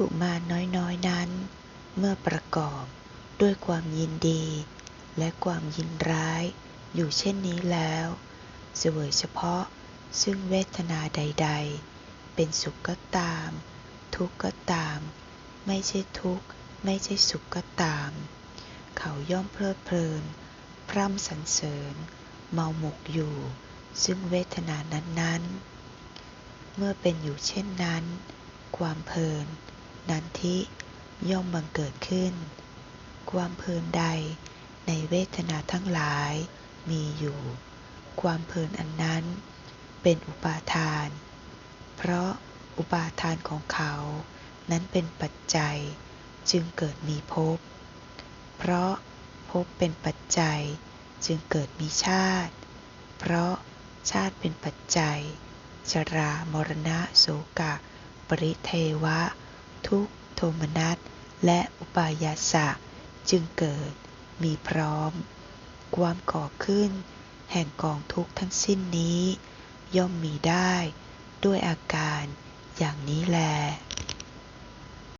กุมารน้อยๆนั้น เมื่อประกอบด้วยความยินดี และความยินร้าย อยู่เช่นนี้แล้วเสวยเฉพาะซึ่งเวทนาใด ๆ เป็นสุขก็ตาม ทุกข์ก็ตาม ไม่ใช่ทุกข์ ไม่ใช่สุขก็ตาม เขาย่อมเพลิดเพลิน พร่ำสรรเสริญ เมาหมกอยู่ ซึ่งเวทนานั้นๆ เมื่อเป็นอยู่เช่นนั้น ความเพลิน นันทิย่อมบังเกิดขึ้น ความเพลินใดในเวทนาทั้งหลายมีอยู่ ความเพลินอันนั้นเป็นอุปาทาน เพราะอุปาทานของเขานั้นเป็นปัจจัยจึงเกิดมีภพ เพราะภพเป็นปัจจัยจึงเกิดมีชาติ เพราะชาติเป็นปัจจัย ชรามรณะโสกะ ปริเทวะ ทุกโทมนัสและอุปายาสะจึงเกิดมีพร้อม ความก่อขึ้น แห่งกองทุกข์ทั้งสิ้นนี้ ย่อมมีได้ ด้วยอาการอย่างนี้แล